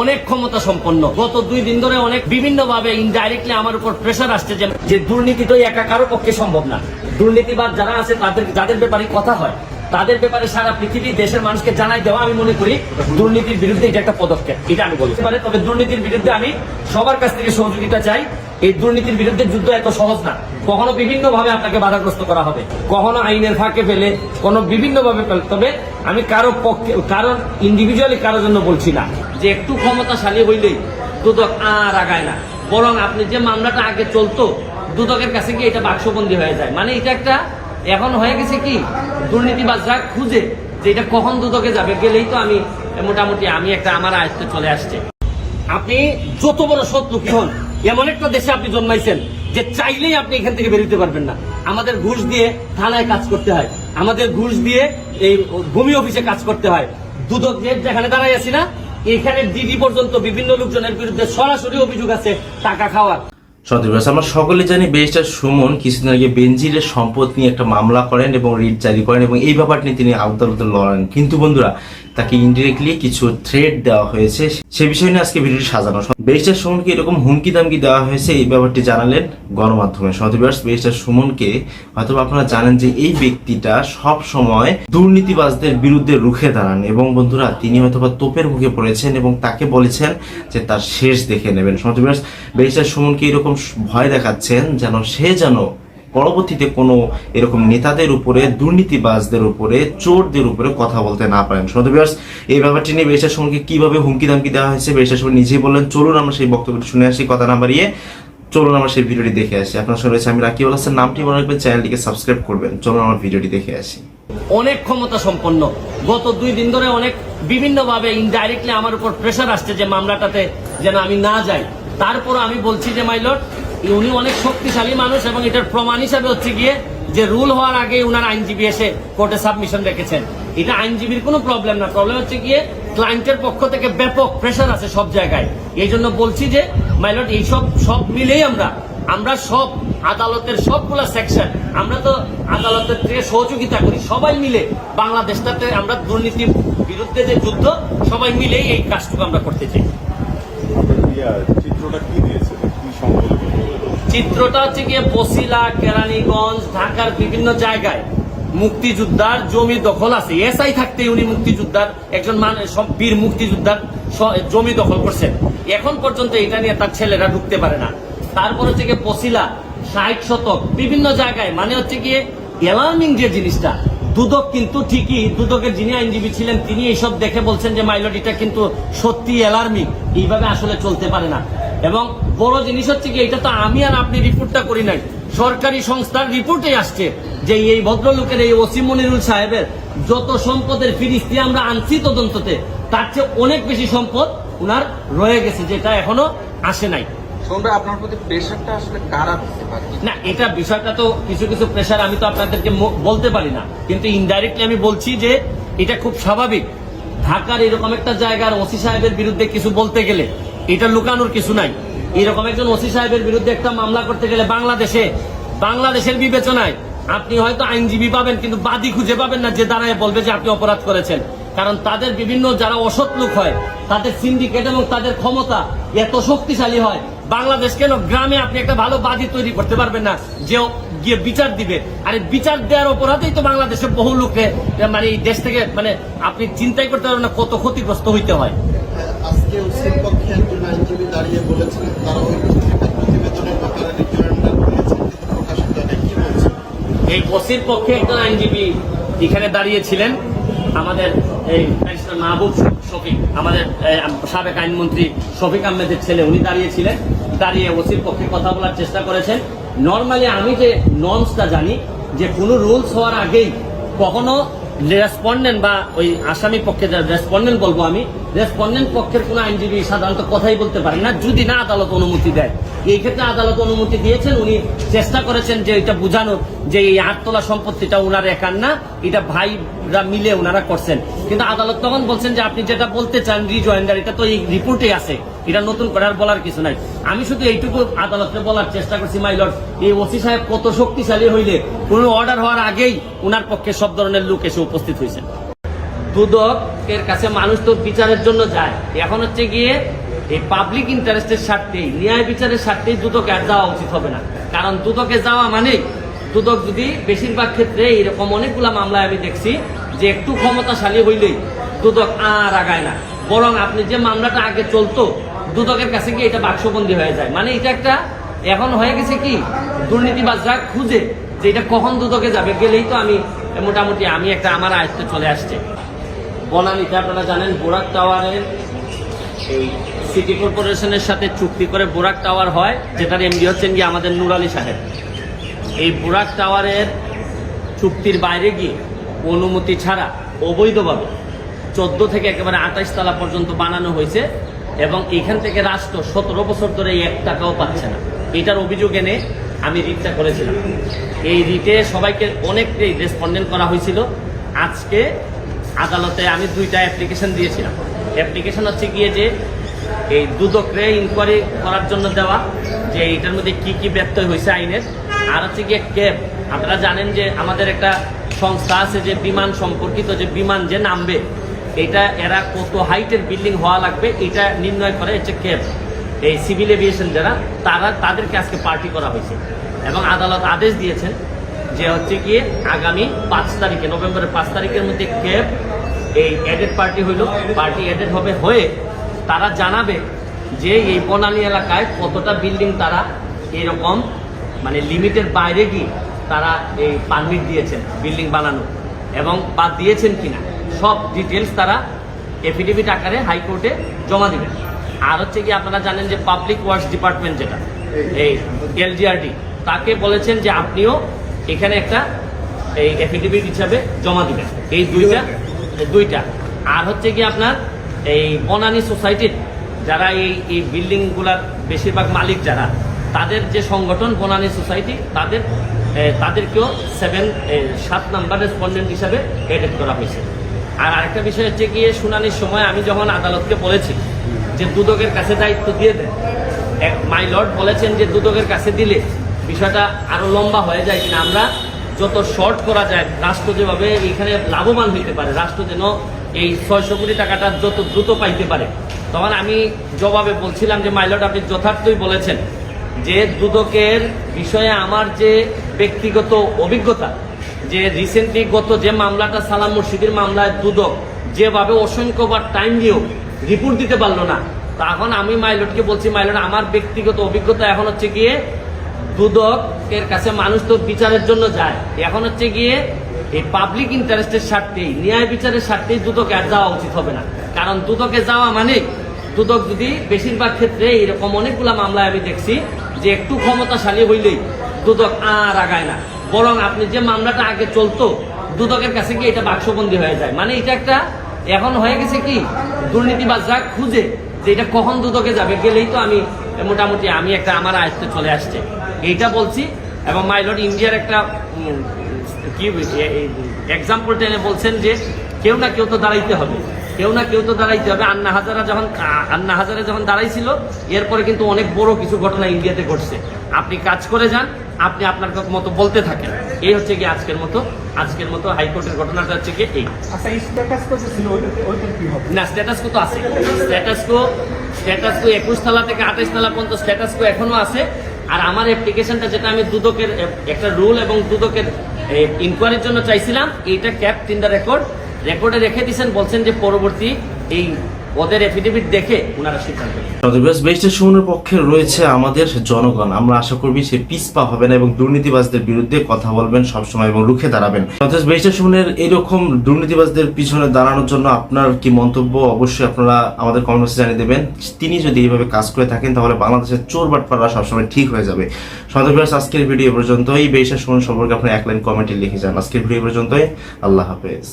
অনেক ক্ষমতা সম্পন্ন। গত দুই দিন ধরে অনেক বিভিন্ন ভাবে ইনডাইরেক্টলি আমার উপর প্রেশার আসছে যে দুর্নীতি তো একা কারও পক্ষে সম্ভব না। দুর্নীতিবাদ যারা আছে, তাদের, যাদের ব্যাপারে কথা হয়, তাদের ব্যাপারে সারা পৃথিবী দেশের মানুষকে জানাই দেওয়া আমি মনে করি দুর্নীতির বিরুদ্ধে এটা একটা পদক্ষেপ। এটা আমি বলতে পারি। তবে দুর্নীতির বিরুদ্ধে আমি সবার কাছ থেকে সহযোগিতা চাই। এই দুর্নীতির বিরুদ্ধে যুদ্ধ এত সহজ না। কখনো বিভিন্ন ভাবে আপনাকে বাধাগ্রস্ত করা হবে। কখনো আইনের ফাঁকে ফেলে কোনো বিভিন্ন ভাবে ফেলে তবে আমি কারও পক্ষে কারণ ইন্ডিভিজুয়ালি কারোর জন্য বলছি না যে একটু ক্ষমতাশালী হইলেই দুদক আর আগায় না। বরং আপনি যে মামলাটা আগে চলতো, দুদকের কাছে গিয়ে এটা বাক্সবন্দি হয়ে যায়। মানে এটা একটা, এখন হয়ে গেছে কি, দুর্নীতিবাজরা খুঁজে যে এটা কখন দুদকে যাবে। গেলেই তো আমি মোটামুটি, আমি একটা আমার আয়ত্তে চলে আসছে। আপনি যত বড় শত্রু কি হন, এমন একটা দেশে আপনি জন্মাইছেন যে চাইলেই আপনি এখান থেকে বেরোতে পারবেন না। আমাদের ঘুষ দিয়ে থানায় কাজ করতে হয়। আমাদের ঘুষ দিয়ে এই ভূমি অফিসে কাজ করতে হয়। দুদক যেখানে দাঁড়াই আছি না, এখানে ডিডি পর্যন্ত বিভিন্ন লোকজনের বিরুদ্ধে সরাসরি অভিযোগ আছে টাকা খাওয়ার। সদস্য আমরা সকলে জানি ব্যারিস্টার সুমন কিছুদিন আগে বেনজিরের সম্পদ নিয়ে একটা মামলা করেন এবং রিট জারি করেন এবং এই ব্যাপারটি নিয়ে তিনি আদালতে লড়েন। কিন্তু বন্ধুরা, তাকে ইনডিরেক্টলি কিছু থ্রেড দেওয়া হয়েছে, সে বিষয় নিয়ে আজকে ভিডিওটি সাজানো। ব্যারিস্টার সুমনকে এরকম হুমকি দামকি দেওয়া হয়েছে, এই ব্যাপারটি জানালেন গণমাধ্যমে। সদস্য ব্যারিস্টার সুমনকে হয়তো আপনারা জানেন যে এই ব্যক্তিটা সব সময় দুর্নীতিবাজদের বিরুদ্ধে রুখে দাঁড়ান এবং বন্ধুরা, তিনি হয়তো বা তোপের মুখে পড়েছেন এবং তাকে বলেছেন যে তার শেষ দেখে নেবেন। সদস্য ব্যারিস্টার সুমনকে এরকম ভয় দেখাচ্ছেন যেন সে যেন পরবর্তীতে কোনো এরকম নেতাদের উপরে, দুর্নীতিবাজদের উপরে, চোরদের উপরে কথা বলতে না পারেন। সদবিয়ার্স এই ব্যাপারটি নিয়ে বেশার সময়কে কীভাবে হুমকি দামকি দেওয়া হয়েছে বেশার সময় নিজেই বললেন, চলুন আমরা সেই বক্তব্যটি শুনে আসি, কথা না বাড়িয়ে চলুন আমরা সেই ভিডিওটি দেখে আসি। আপনার সঙ্গে রয়েছে আমি রাকিবুল হাসান, নামটি মনে রাখবেন, চ্যানেলটিকে সাবস্ক্রাইব করবেন। চলুন আমরা ভিডিওটি দেখে আসি। অনেক ক্ষমতা সম্পন্ন। গত দুই দিন ধরে অনেক বিভিন্নভাবে ইনডাইরেক্টলি আমার উপর প্রেশার আসছে যে মামলাটাতে যেন আমি না যাই। তারপর আমি বলছি যে মাইলট উনি অনেক শক্তিশালী মানুষ এবং এটার প্রমাণ হিসাবে হচ্ছে গিয়ে যে রুল হওয়ার আগে উনার আইনজীবী এসে কোর্টে সাবমিশন রেখেছেন। এটা আইনজীবীর কোনো প্রবলেম না। প্রবলেম হচ্ছে গিয়ে ক্লায়েন্টের পক্ষ থেকে ব্যাপক প্রেশার আছে সব জায়গায়। এই জন্য বলছি যে মাইলট এইসব সব মিলেই আমরা আমরা সব আদালতের সবগুলা সেকশন, আমরা তো আদালতের থেকে সহযোগিতা করি, সবাই মিলে বাংলাদেশটাতে আমরা দুর্নীতির বিরুদ্ধে যে যুদ্ধ, সবাই মিলেই এই কাজটুকু আমরা করতে চাই। চিত্রটা কি দিয়েছে? কি সম্পর্কে? চিত্রটা হচ্ছে গিয়ে বসিলা, কেরানীগঞ্জ, ঢাকার বিভিন্ন জায়গায় মুক্তিযোদ্ধার জমি দখল আছে। এসআই থাকতে উনি মুক্তিযোদ্ধার, একজন বীর মুক্তিযোদ্ধার জমি দখল করছেন। এখন পর্যন্ত এটা নিয়ে তার ছেলেরা ঢুকতে পারে না। তারপর হচ্ছে গিয়ে বসিলা, ষাট শতক, বিভিন্ন জায়গায়। মানে হচ্ছে গিয়ে অ্যালার্মিং যে জিনিসটা। দুদক কিন্তু ঠিকই, দুদকের যিনি আইনজীবী ছিলেন, তিনি এইসব দেখে বলছেন যে মাইলট এটা কিন্তু সত্যি অ্যালার্মিং এইভাবে আসলে চলতে পারে না। এবং বড় জিনিস হচ্ছে কি এটা তো আমি আর আপনি রিপোর্টটা করি নাই। সরকারি সংস্থার রিপোর্টে আসছে যে এই ভদ্রলোকের এই ওসিম মনিরুল সাহেবের যত সম্পদের ফিরিস্তি আমরা আনছি তদন্ততে তার চেয়ে অনেক বেশি সম্পদ উনার রয়ে গেছে যেটা এখনও আসে নাই। আপনার প্রতি প্রেশারটা আসলে কারা দিতে পারে? না এটা বিষয়টা তো কিছু কিছু প্রেশার আমি তো আপনাদেরকে বলতে পারি না। কিন্তু ইনডাইরেক্টলি আমি বলছি যে এটা খুব স্বাভাবিক। ঢাকার এরকম একটা জায়গার ওসি সাহেবের বিরুদ্ধে কিছু বলতে গেলে এটা লুকানোর কিছু নাই। এরকম একজন ওসি সাহেবের বিরুদ্ধে একটা মামলা করতে গেলে বাংলাদেশে, বাংলাদেশের বিবেচনায় আপনি হয়তো আইনজীবী পাবেন, কিন্তু বাদী খুঁজে পাবেন না যে দাঁড়ায় বলবে যে আপনি অপরাধ করেছেন। কারণ তাদের বিভিন্ন যারা অসৎ লোক হয়, তাদের সিন্ডিকেট এবং তাদের ক্ষমতা এত শক্তিশালী হয়, বাংলাদেশ কেন গ্রামে আপনি একটা ভালো বাদী তৈরি করতে পারবেন না, যে গিয়ে বিচার দিবে? আর বিচার দেওয়ার অপরাধেই তো বাংলাদেশে বহু লোকে মানে এই দেশ থেকে মানে আপনি চিন্তাই করতে পারবেন না কত ক্ষতিগ্রস্ত হইতে হয়। আজকে আইনজীবী দাঁড়িয়ে বলেছিলেন তারা ওই প্রতিবেদনের ব্যাপারে কিন্তু প্রকাশিত বলছেন এই ওসির পক্ষে একজন আইনজীবী এখানে দাঁড়িয়েছিলেন, আমাদের এই ব্যারিস্টার মাহবুব শফিক, আমাদের সাবেক আইনমন্ত্রী শফিক আহমেদের ছেলে, উনি দাঁড়িয়েছিলেন, দাঁড়িয়ে ওসির পক্ষে কথা বলার চেষ্টা করেছেন। নর্মালি আমি যে নর্মসটা জানি, যে কোনো রুলস হওয়ার আগেই কখনো রেসপন্ডেন্ট বা ওই আসামি পক্ষে রেসপন্ডেন্ট বলব আমি রেসপন্ডেন্ট পক্ষের কোনো আইনজীবী সাধারণত কথাই বলতে পারে না, যদি না আদালত অনুমতি দেয়। এই ক্ষেত্রে আদালত অনুমতি দিয়েছেন, উনি চেষ্টা করেছেন যে এটা বোঝানোর, যে এই আটতলা সম্পত্তিটা ওনার একার না, এটা ভাইরা মিলে ওনারা করছেন। কিন্তু আদালত তখন বলছেন যে আপনি যেটা বলতে চান রিজয়েন্ডার এটা তো এই রিপোর্টে আছে। এটা নতুন করে আর বলার কিছু নাই। আমি শুধু এইটুকু আদালতে বলার চেষ্টা করছি মাইলট এই ওসি সাহেব কত শক্তিশালী হইলে, কোনো অর্ডার হওয়ার আগেই ওনার পক্ষে সব ধরনের লোক এসে উপস্থিত হয়েছেন দুদকের কাছে মানুষ তো বিচারের জন্য যায়। এখন হচ্ছে গিয়ে এই পাবলিক ইন্টারেস্টের স্বার্থেই ন্যায় বিচারের স্বার্থেই দুদকে আর যাওয়া উচিত হবে না। কারণ দুদকে যাওয়া মানে দুদক যদি বেশিরভাগ ক্ষেত্রে এরকম অনেকগুলা মামলায় আমি দেখছি, যে একটু ক্ষমতাশালী হইলেই দুদক আর আগায় না। বরং আপনি যে মামলাটা আগে চলতো দুদকের কাছে গিয়ে এটা বাক্সবন্দি হয়ে যায়। মানে এটা একটা এখন হয়ে গেছে কি? দুর্নীতিবাজরা খুঁজে যে এটা কখন দুদকে যাবে। গেলেই তো আমি মোটামুটি আমি একটা আমার আয়ত্তে চলে আসছে। বনানীতে আপনারা জানেন, বোরাক টাওয়ারের এই সিটি কর্পোরেশনের সাথে চুক্তি করে বোরাক টাওয়ার হয়, যেটার এমডি হচ্ছেন গিয়ে আমাদের নুর আলী সাহেব। এই বোরাক টাওয়ারের চুক্তির বাইরে গিয়ে অনুমতি ছাড়া অবৈধভাবে চোদ্দ থেকে একেবারে আঠাইশ তলা পর্যন্ত বানানো হয়েছে। এবং এখান থেকে রাষ্ট্র সতেরো বছর ধরে এক টাকাও পাচ্ছে না। এটার অভিযোগ এনে আমি রিটটা করেছিলাম। এই রিটে সবাইকে অনেকটাই রেসপন্ডেন্ট করা হয়েছিল। আজকে আদালতে আমি দুইটা অ্যাপ্লিকেশন দিয়েছিলাম। অ্যাপ্লিকেশন হচ্ছে গিয়ে যে এই দুদকরে ইনকোয়ারি করার জন্য দেওয়া, যে এটার মধ্যে কি কি ব্যত্যয় হয়েছে আইনের। আর হচ্ছে গিয়ে ক্যাব। আপনারা জানেন যে আমাদের একটা সংস্থা আছে যে বিমান সম্পর্কিত যে বিমান যে নামবে এটা এরা কত হাইটের বিল্ডিং হওয়া লাগবে, এটা নির্ণয় করে হচ্ছে ক্যাব এই সিভিল এভিয়েশন যারা, তারা তাদেরকে আজকে পার্টি করা হয়েছে। এবং আদালত আদেশ দিয়েছেন যে হচ্ছে গিয়ে আগামী পাঁচ তারিখে, নভেম্বরের পাঁচ তারিখের মধ্যে ক্যাব এই অ্যাডেড পার্টি হইল। পার্টি এডেড হবে, হয়ে তারা জানাবে যে এই বনানী এলাকায় কতটা বিল্ডিং তারা এরকম মানে লিমিটের বাইরে গিয়ে তারা এই পারমিট দিয়েছেন বিল্ডিং বানানো এবং বা দিয়েছেন কিনা? সব ডিটেলস তারা এফিডেভিট আকারে হাইকোর্টে জমা দিবেন আর হচ্ছে কি আপনারা জানেন যে পাবলিক ওয়ার্কস ডিপার্টমেন্ট যেটা, এই এলজিআরডি তাকে বলেছেন যে আপনিও এখানে একটা এই এফিডেভিট হিসাবে জমা দিবেন। এই দুইটা দুইটা। আর হচ্ছে কি আপনার এই বনানী সোসাইটির যারা এই এই বিল্ডিংগুলার বেশিরভাগ মালিক যারা, তাদের যে সংগঠন বনানি সোসাইটি, তাদের তাদেরকেও সেভেন সাত নাম্বার রেসপন্ডেন্ট হিসাবে এডেড করা হয়েছে। আর আরেকটা বিষয় হচ্ছে গিয়ে শুনানির সময় আমি যখন আদালতকে বলেছি যে দুদকের কাছে দায়িত্ব দিয়ে দেন, এক মাই লর্ড বলেছেন যে দুদকের কাছে দিলে বিষয়টা আরও লম্বা হয়ে যায় কিনা আমরা যত শর্ট করা যায়, রাষ্ট্র যেভাবে এখানে লাভবান হইতে পারে, রাষ্ট্র যেন এই ছয়শো কোটি টাকাটা যত দ্রুত পাইতে পারে। তখন আমি জবাবে বলছিলাম যে মাইলট আপনি যথার্থই বলেছেন যে দুদকের বিষয়ে আমার যে ব্যক্তিগত অভিজ্ঞতা যে রিসেন্টলি গত যে মামলাটা সালাম মুর্শিদের মামলায় দুদক যেভাবে অসংখ্যবার টাইম দিয়েও রিপোর্ট দিতে পারল না, তখন আমি মাইলটকে বলছি, মাইলট, আমার ব্যক্তিগত অভিজ্ঞতা এখন হচ্ছে গিয়ে দুদকের কাছে মানুষ তো বিচারের জন্য যায়। এখন হচ্ছে গিয়ে এই পাবলিক ইন্টারেস্টের স্বার্থেই, ন্যায় বিচারের স্বার্থেই দুদকে আর যাওয়া উচিত হবে না। কারণ দুদকে যাওয়া মানে দুদক যদি বেশিরভাগ ক্ষেত্রে এরকম অনেকগুলা মামলায় আমি দেখছি যে একটু ক্ষমতাশালী হইলেই দুদক আর আগায় না। বরং আপনি যে মামলাটা আগে চলতো, দুদকের কাছে গিয়ে এটা বাক্সবন্দি হয়ে যায়। মানে এটা একটা, এখন হয়ে গেছে কি, দুর্নীতিবাজরা খুঁজে যে এটা কখন দুদকে যাবে। গেলেই তো আমি, মোটামুটি আমি একটা আমার আয়ত্তে চলে আসছে। এইটা বলছি, এবং মাইলট ইন্ডিয়ার একটা কি এক্সাম্পল টেনে বলছেন যে কেউ না কেউ তো দাঁড়াইতে হবে। কেউ না কেউ তো দাঁড়াইতে হবে। আন্না হাজারা যখন আন্না হাজারা যখন দাঁড়াইছিল এরপরে কিন্তু অনেক বড় কিছু ঘটনা ইন্ডিয়াতে ঘটছে। আপনি কাজ করে যান আপনি আপনার মতো বলতে থাকেন। এই হচ্ছে কি আজকের মতো। আজকের মতো হাইকোর্টের ঘটনাটা হচ্ছে কি এই। আচ্ছা কি হবে? না স্ট্যাটাস কো তো আছে। স্ট্যাটাস কো স্ট্যাটাস কো একুশ তলা থেকে আঠাইশ তলা পর্যন্ত স্ট্যাটাস কো এখনও আছে। আর আমার অ্যাপ্লিকেশনটা যেটা আমি দুদকের একটা রুল এবং দুদকের ইনকোয়ারির জন্য চাইছিলাম এইটা ক্যাপ দ্য রেকর্ড রেকর্ডে রেখে দিয়েছেন, বলছেন যে পরবর্তী এই আমাদের জনগণ, আমরা আশা সে হবে না এবং বিরুদ্ধে কথা বলবেন সবসময় এবং রুখে দাঁড়াবেন। এরকম পিছনে দাঁড়ানোর জন্য আপনার কি মন্তব্য? অবশ্যই আপনারা আমাদের কমেন্টসে জানিয়ে দেবেন। তিনি যদি এইভাবে কাজ করে থাকেন, তাহলে বাংলাদেশের চোর বাটপাড়া সবসময় ঠিক হয়ে যাবে। সন্দেহ আজকের ভিডিও এ পর্যন্তই। বেস্টের সুমন সম্পর্কে আপনার এক লাইন কমেন্টে লিখে যান। আজকের ভিডিও পর্যন্তই। আল্লাহ হাফেজ।